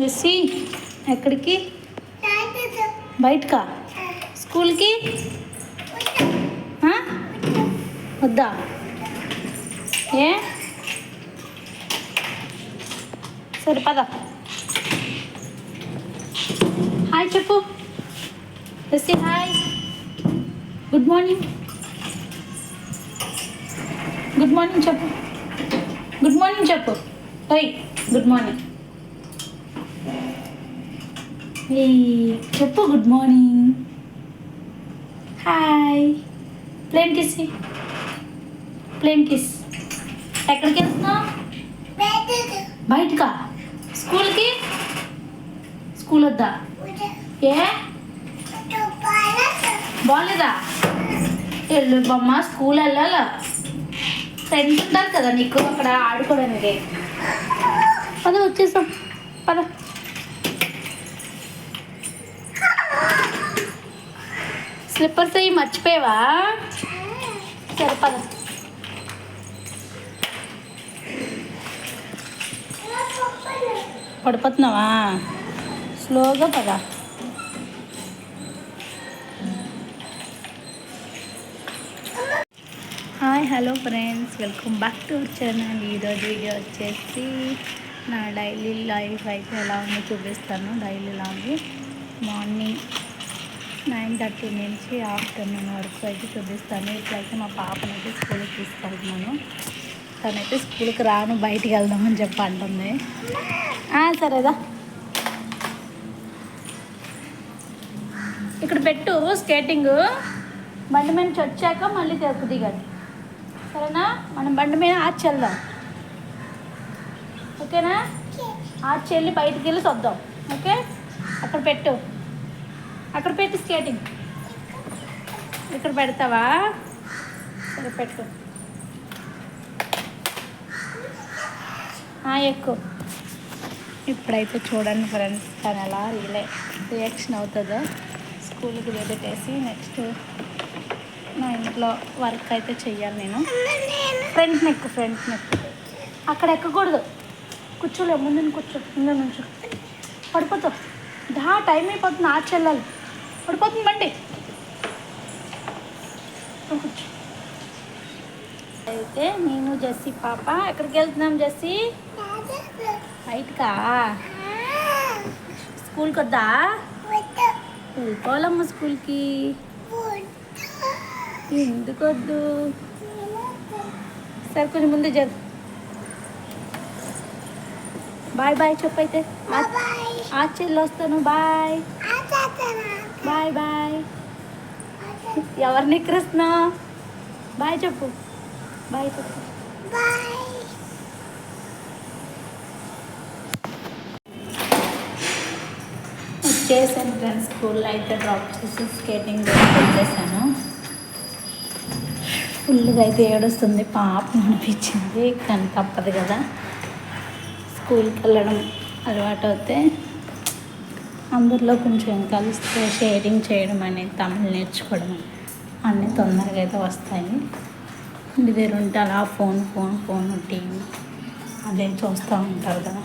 Jessie ఎక్కడికి? బయటకా? స్కూల్కి? వద్దా? ఏ? సరే పద. హాయ్ చెప్పు. Jessie hi. Good morning. Good morning చెప్పు. గుడ్ మార్నింగ్ చెప్పు. ఓయ్ గుడ్ మార్నింగ్. ఏయ్ చెప్పు good morning hi plane kiss plane kiss ఎక్కడికి వెళ్తున్నావు? బయటకా. స్కూల్కి? స్కూల్ వద్దా? ఏ? బాగాలేదా వెళ్ళు బొమ్మ స్కూల్ వెళ్ళాలా? ఫ్రెండ్స్ ఉంటారు కదా నీకు అక్కడ ఆడుకోవడానికి. పద వచ్చేసాం. పద. స్లిప్పర్స్ అవి మర్చిపోయావా? సరే పద. పడిపోతున్నావా? స్లోగా పద. Hi hello friends. Welcome back to our channel. ఈరోజు వీడియో వచ్చేసి నా డైలీ లైఫ్ అయితే ఎలా ఉందో చూపిస్తాను. Daily log morning nine thirty నుంచి ఆఫ్టర్నూన్ వరకు అయితే చూపిస్తాను. ఇట్లయితే మా పాపనైతే స్కూల్కి తీసుకెళ్తున్నాను. తనైతే స్కూల్కి రాను బయటికి వెళ్దామని చెప్పి అంటుంది. సరేదా ఇక్కడ పెట్టు స్కేటింగ్. బండి మీద నుంచి వచ్చాక మళ్ళీ తెరకు దిగండి. సరేనా? మనం బండి మీద ఆచి వెళ్దాం. ఓకేనా? ఆచి వెళ్ళి బయటికి వెళ్ళి చూద్దాం ఓకే? అక్కడ పెట్టు. అక్కడ పెట్టి స్కేటింగ్ ఇక్కడ పెడతావా? ఇక్కడ పెట్టు. ఎక్కువ ఇప్పుడైతే చూడండి ఫ్రెండ్స్ తను ఎలా రిలే రియాక్షన్ అవుతుందో. స్కూల్కి పెట్టేసి నెక్స్ట్ నా ఇంట్లో వర్క్ అయితే చెయ్యాలి నేను. ఫ్రంట్ నెక్ ఫ్రంట్ నెక్ అక్కడ ఎక్కకూడదు. కూర్చోలే ముందు కూర్చో ముందు నుంచో. పడిపోతావు. దా టైం అయిపోతుంది ఆ వెళ్ళాలి పడిపోతుంది బండి. అయితే నేను జెస్సీ పాప. ఎక్కడికి వెళ్తున్నాం జెస్సీ? బయటకా? స్కూల్కి వద్దా? వెళ్ళిపోవాలమ్మ స్కూల్కి. ఎందుకు వద్దు? సరే కొంచెం ముందు జరు బాయ్ బాయ్ చెప్పు అయితే. ఆ చెల్లి వస్తాను బాయ్. Bye bye. ఎవరిని ఎక్కరిస్తున్నావు బాయ్ చెప్పు. బాయ్ చెప్పు. వచ్చేసాను ఫ్రెండ్స్ స్కూల్లో అయితే డ్రాప్ చేసి స్కేటింగ్ వచ్చేసాను ఫుల్గా అయితే ఏడుస్తుంది పాపం అనిపించింది కానీ తప్పదు కదా. స్కూల్కి వెళ్ళడం అలవాటు అవుతే అందరిలో కొంచెం కలిస్తే షేరింగ్ చేయడం అనేది తమిళ్ నేర్చుకోవడం అన్నీ తొందరగా అయితే వస్తాయి. ఇంటి దగ్గర ఉంటే అలా ఫోన్ ఫోన్ ఫోన్ టీవీ అదే చూస్తూ ఉంటారు కదా.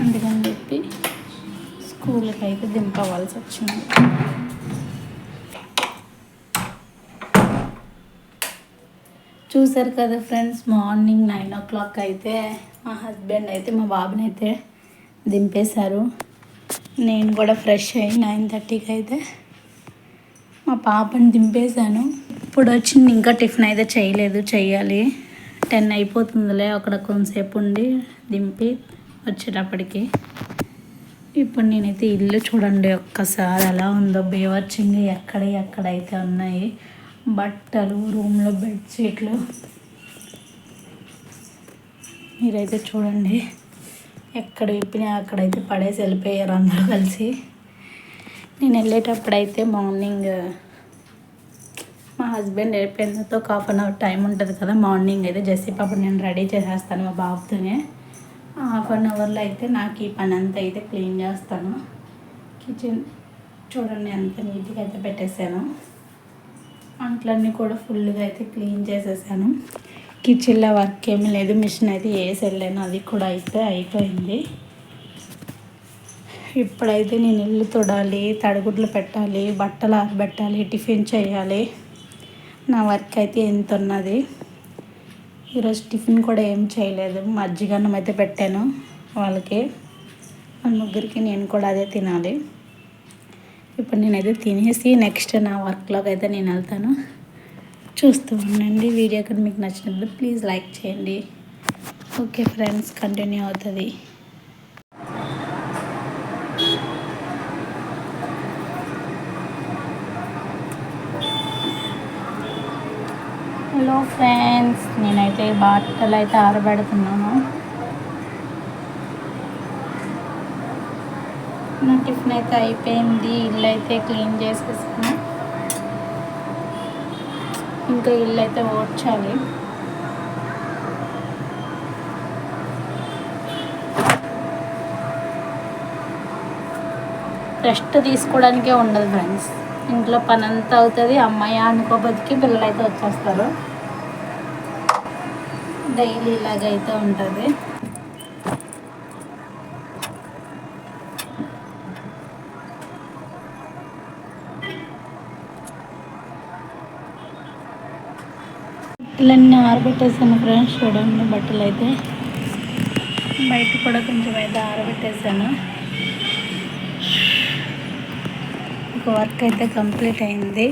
అందుకని చెప్పి స్కూల్కి అయితే దింపవలసి వచ్చింది. చూసారు కదా friends morning nine o'clock అయితే మా హస్బెండ్ అయితే మా బాబుని అయితే దింపేశారు. నేను కూడా ఫ్రెష్ అయ్యి నైన్ థర్టీకి అయితే మా పాపని దింపేశాను. ఇప్పుడు వచ్చింది ఇంకా టిఫిన్ అయితే చేయలేదు చేయాలి టెన్ అయిపోతుందిలే అక్కడ కొంతసేపు ఉండి దింపి వచ్చేటప్పటికి. ఇప్పుడు నేనైతే ఇల్లు చూడండి ఒక్కసారి ఎలా ఉందో. బేవర్చింగ్ ఎక్కడ ఎక్కడైతే ఉన్నాయి. బట్టలు రూమ్లో బెడ్షీట్లు మీరైతే చూడండి. ఎక్కడ విప్పినా అక్కడైతే పడేసి వెళ్ళిపోయారు అందరూ కలిసి. నేను వెళ్ళేటప్పుడైతే మార్నింగ్ మా హస్బెండ్ వెళ్ళిపోయినతో ఒక హాఫ్ అన్ అవర్ టైం ఉంటుంది కదా మార్నింగ్ అయితే జెస్సీ పాప నేను రెడీ చేసేస్తాను మా బాబుతోనే. హాఫ్ అన్ అవర్లో అయితే నాకు ఈ పని అంతా అయితే క్లీన్ చేస్తాను. కిచెన్ చూడండి ఎంత నీట్గా అయితే పెట్టేశాను. అంట్లన్నీ కూడా ఫుల్గా అయితే క్లీన్ చేసేసాను. కిచెన్లో వర్క్ ఏమీ లేదు మిషన్ అయితే వేసి వెళ్ళాను అది కూడా అయితే అయిపోయింది. ఇప్పుడైతే నేను ఇల్లు తొడాలి తడిగుడ్లు పెట్టాలి బట్టలు ఆరబెట్టాలి టిఫిన్ చేయాలి. నా వర్క్ అయితే ఎంత ఉన్నది. ఈరోజు టిఫిన్ కూడా ఏం చేయలేదు మజ్జిగన్నం అయితే పెట్టాను వాళ్ళకి. వాళ్ళ ముగ్గురికి నేను కూడా అదే తినాలి. ఇప్పుడు నేనైతే తినేసి నెక్స్ట్ నా వర్క్లోకి అయితే నేను వెళ్తాను. చూస్తూ ఉండండి. వీడియో కానీ మీకు నచ్చినప్పుడు ప్లీజ్ లైక్ చేయండి. ఓకే ఫ్రెండ్స్ కంటిన్యూ అవుతుంది. హలో ఫ్రెండ్స్ నేనైతే బట్టలు అయితే ఆరబెడుతున్నాను. నా టిఫిన్ అయితే అయిపోయింది. ఇల్లు అయితే క్లీన్ చేసేసాను. ఇంకా ఇల్లు అయితే ఓడ్చాలి. రెస్ట్ తీసుకోవడానికే ఉండదు ఫ్రెండ్స్. ఇంట్లో పని అంతా అవుతుంది అమ్మాయి అనుకోబోతికి పిల్లలు అయితే వచ్చేస్తారు. డైలీ ఇలాగైతే ఉంటుంది. బట్టలన్నీ ఆరబెట్టేసాను ఫ్రెండ్స్. చూడండి బట్టలు అయితే. బయట కూడా కొంచెం అయితే ఆరబెట్టేసాను. ఒక వర్క్ అయితే కంప్లీట్ అయింది.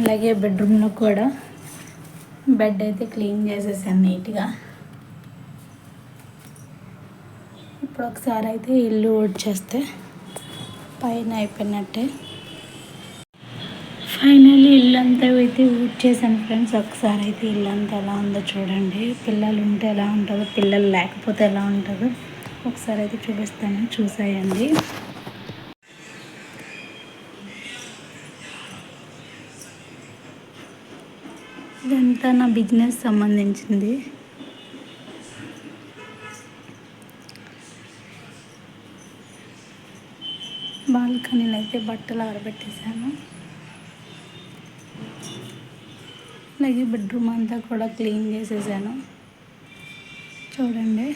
అలాగే బెడ్రూమ్లో కూడా బెడ్ అయితే క్లీన్ చేసేసాను నీట్గా. ఇప్పుడు ఒకసారి అయితే ఇల్లు ఊడ్చేస్తే పైన అయిపోయినట్టే. ఫైనల్లీ ఇల్లంతా అయితే ఊడ్చేసాను ఫ్రెండ్స్. ఒకసారి అయితే ఇల్లంతా ఎలా ఉందో చూడండి. పిల్లలు ఉంటే ఎలా ఉంటుందో పిల్లలు లేకపోతే ఎలా ఉంటుందో ఒకసారి అయితే చూపిస్తాను. చూసాయండి. ఇదంతా నా బిజినెస్ సంబంధించింది. బాల్కనీలో అయితే బట్టలు ఆరబెట్టేశాను. అలాగే బెడ్రూమ్ అంతా కూడా క్లీన్ చేసేసాను. చూడండి.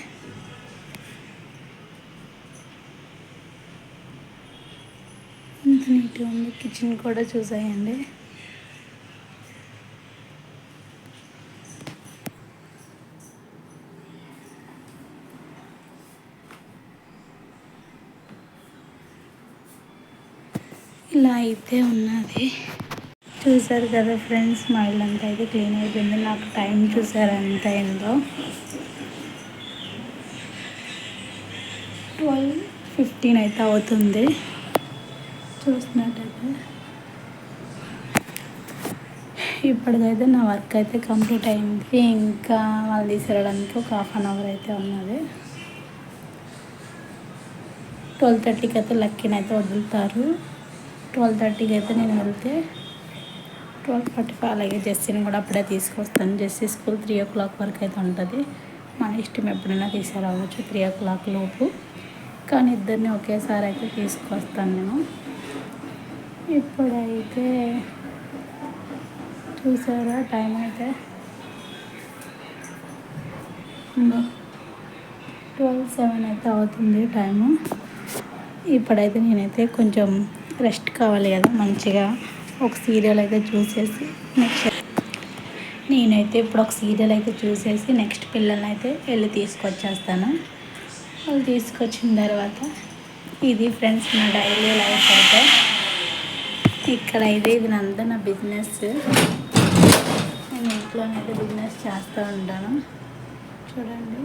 ఎంత నీట్గా ఉంది. కిచెన్ కూడా చూసాయండి. ఇలా అయితే ఉన్నది. చూసారు కదా ఫ్రెండ్స్ మా ఇల్లంతా అయితే క్లీన్ అయిపోయింది. నాకు టైం చూసారు ఎంత అయిందో. ట్వెల్వ్ ఫిఫ్టీన్ అయితే అవుతుంది. చూసినట్టయితే ఇప్పటికైతే నా వర్క్ అయితే కంప్లీట్ అయింది. ఇంకా వాళ్ళు తీసుకురావడానికి ఒక హాఫ్ అన్ అవర్ అయితే ఉన్నది. ట్వెల్వ్ థర్టీకి అయితే లక్కీని అయితే వదులుతారు. ట్వెల్వ్ థర్టీకి అయితే నేను వెళ్తే ట్వెల్వ్ ఫార్టీ ఫైవ్ అలాగే జెస్సీని కూడా అప్పుడే తీసుకొస్తాను. Jessie school three o'clock వరకు అయితే ఉంటుంది. మన ఇష్టం ఎప్పుడైనా తీసుకురావచ్చు త్రీ ఓ క్లాక్ లోపు. కానీ ఇద్దరిని ఒకేసారి అయితే తీసుకొస్తాను నేను. ఇప్పుడైతే చూసారా టైం అయితే? ట్వెల్వ్ సెవెన్ అయితే అవుతుంది టైము. ఇప్పుడైతే నేనైతే కొంచెం రెస్ట్ కావాలి కదా మంచిగా. ఒక సీరియల్ అయితే చూసేసి నెక్స్ట్ నేనైతే ఇప్పుడు ఒక సీరియల్ అయితే చూసేసి నెక్స్ట్ పిల్లల్ని అయితే వెళ్ళి తీసుకొచ్చేస్తాను. వాళ్ళు తీసుకొచ్చిన తర్వాత ఇది ఫ్రెండ్స్ నా డైలీ లైఫ్ అయితే. ఇక్కడ అయితే ఇది నంతా నా బిజినెస్ నేను ఇంట్లోనైతే బిజినెస్ చేస్తూ ఉంటాను. చూడండి.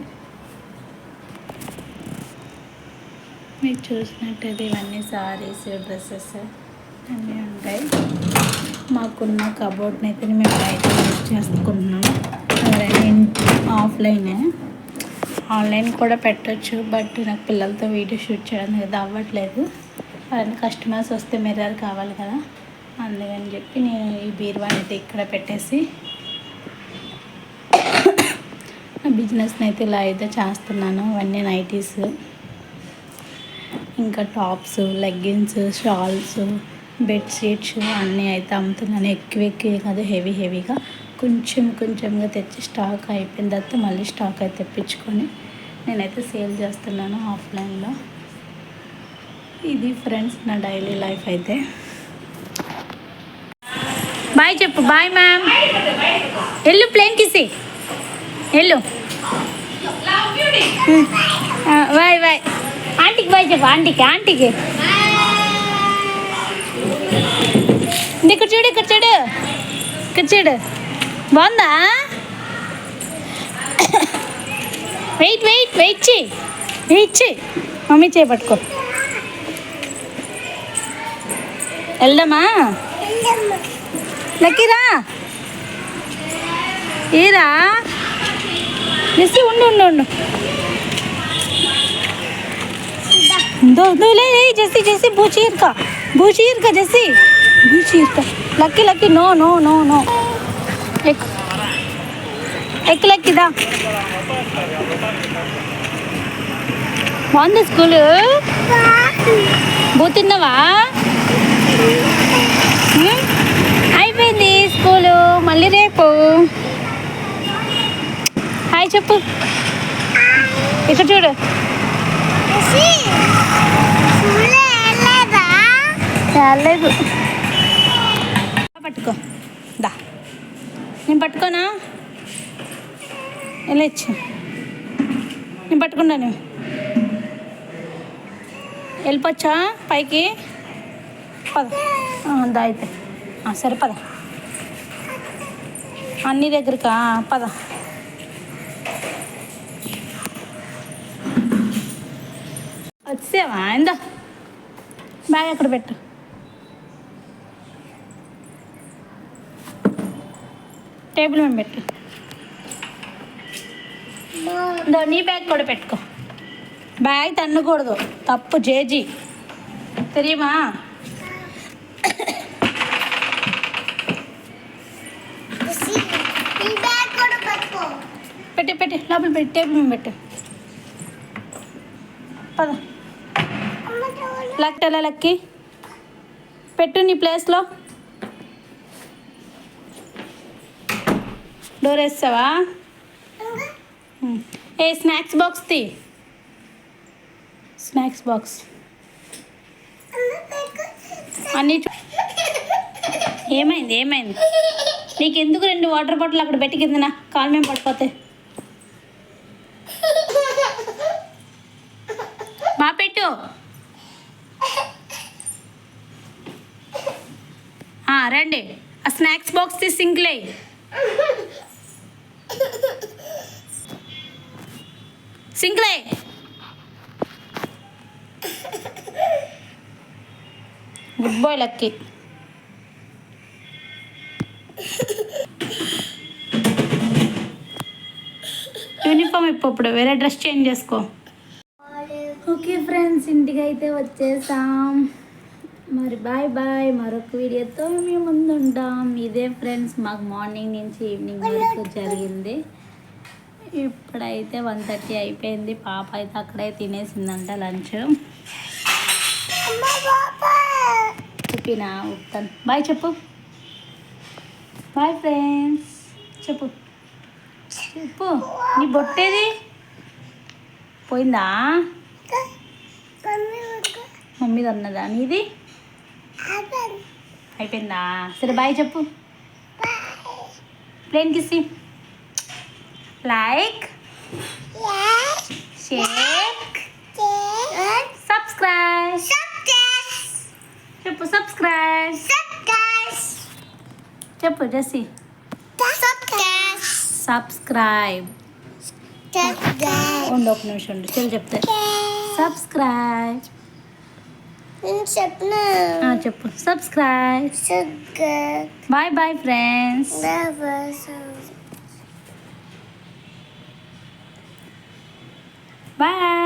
మీరు చూసినట్టయితే ఇవన్నీ సారీస్ డ్రెస్సెస్ అన్నీ ఉంటాయి. మాకున్న కబోర్డ్ని అయితే మేము బయట యూజ్ చేసుకుంటున్నాం ఎవరైనా ఆఫ్లైనే ఆన్లైన్ కూడా పెట్టచ్చు బట్ నాకు పిల్లలతో వీడియో షూట్ చేయడం అవ్వట్లేదు. ఎవరైనా కస్టమర్స్ వస్తే మిర్రర్ కావాలి కదా అందుకని చెప్పి నేను ఈ బీరువాని అయితే ఇక్కడ పెట్టేసి నా బిజినెస్ని అయితే ఇలా అయితే చేస్తున్నాను. అవన్నీ నైటీస్ ఇంకా టాప్స్ లెగ్గిన్స్ షాల్స్ బెడ్షీట్స్ అన్నీ అయితే అమ్ముతున్నాను. ఎక్కువ ఎక్కువ కాదు హెవీ హెవీగా. కొంచెం కొంచెంగా తెచ్చి స్టాక్ అయిపోయిన తర్వాత మళ్ళీ స్టాక్ అయితే తెప్పించుకొని నేనైతే సేల్ చేస్తున్నాను ఆఫ్లైన్లో. ఇది ఫ్రెండ్స్ నా డైలీ లైఫ్ అయితే. బాయ్ చెప్పు బాయ్ మ్యామ్. ఎల్లు ప్లేన్ కిసి. ఎల్లు బాయ్ బాయ్. ఆంటీకి బాయ్ చెప్పు ఆంటీకి ఆంటీకి. ఇది ఇక్కడ చూడు ఇక్కడ చూడు ఇక్కడ చూడు బాగుందా వెయిట్ వెయిట్ వెయిట్ చేయి వెయిట్ చేయి మమ్మీ చేయి పట్టుకో వెళ్దామా లక్కీరా ఏరా జెస్సీ ఉండు ఉండు ఉండు दो दो ले ले जैसी जैसी बूचीर का बूचीर का जैसी Lucky Lucky no no no no. ఎక్ ఎక్కి లక్కీదా బాగుంది స్కూల్? బూ తిన్నావా? అయిపోయింది స్కూలు. మళ్ళీ రేపు. హాయ్ చెప్పు. ఇక్కడ చూడు. చాలేదు నేను పట్టుకోనా? వెళ్ళచ్చు నేను పట్టుకున్నాను వెళ్ళిపోవచ్చా? పైకి? పద. ఆ, దా అయితే. సరే పద. అన్ని దగ్గరకా? పద. వచ్చావా ఇందా. బ్యాగ్ అక్కడ పెట్టు. టేబుల్ మీద పెట్టు. నీ బ్యాగ్ కూడా పెట్టుకో. బ్యాగ్ తన్నకూడదు. తప్పు జేజీ. తెలియమా పెట్టి పెట్టి లోపల పెట్టి టేబుల్ మీద పెట్టు. పద. లెక్క లక్కి. పెట్టు నీ ప్లేస్లో. డోర్ వేస్తావా. ఏ స్నాక్స్ బాక్స్ తీ. Snacks box. అన్నీ ఏమైంది ఏమైంది? నీకు ఎందుకు రెండు వాటర్ బాటిల్ అక్కడ పెట్టి కిందన? కాలు మేము పడిపోతే. బా పెట్టు. ఆ, రండి. ఆ స్నాక్స్ బాక్స్ సింక్లే సింక్లే గుడ్ బాయ్ లక్కీ యూనిఫామ్ ఇప్పుడు వేరే డ్రెస్ చేంజ్ చేసుకో. ఓకే ఫ్రెండ్స్ ఇంటికి అయితే వచ్చేసాం. మరి బాయ్ బాయ్ మరొక వీడియోతో మేము ముందు ఉంటాం ఇదే ఫ్రెండ్స్ మాకు మార్నింగ్ నుంచి ఈవినింగ్ వరకు జరిగింది. ఇప్పుడైతే వన్ థర్టీ అయిపోయింది. పాప అయితే అక్కడే తినేసిందంట లంచ్. చెప్పినా ఉప్తాను బాయ్ చెప్పు. Bye friends. చెప్పు. చెప్పు. నీ బొట్టేది? పోయిందా? మమ్మీది అన్నదా నీది? అయిపోయిందా? సరే బాయ్ చెప్పు. Plane kissy like share subscribe చెప్పు సబ్స్క్రైబ్ చెప్పు జెస్సీ సబ్స్క్రైబ్ ఉండు ఒక నిమిషం ఉండు చెల్లి చెప్తే సబ్స్క్రైబ్ నేను చెప్పిన ఆ, చెప్పు subscribe bye bye friends bye Bye!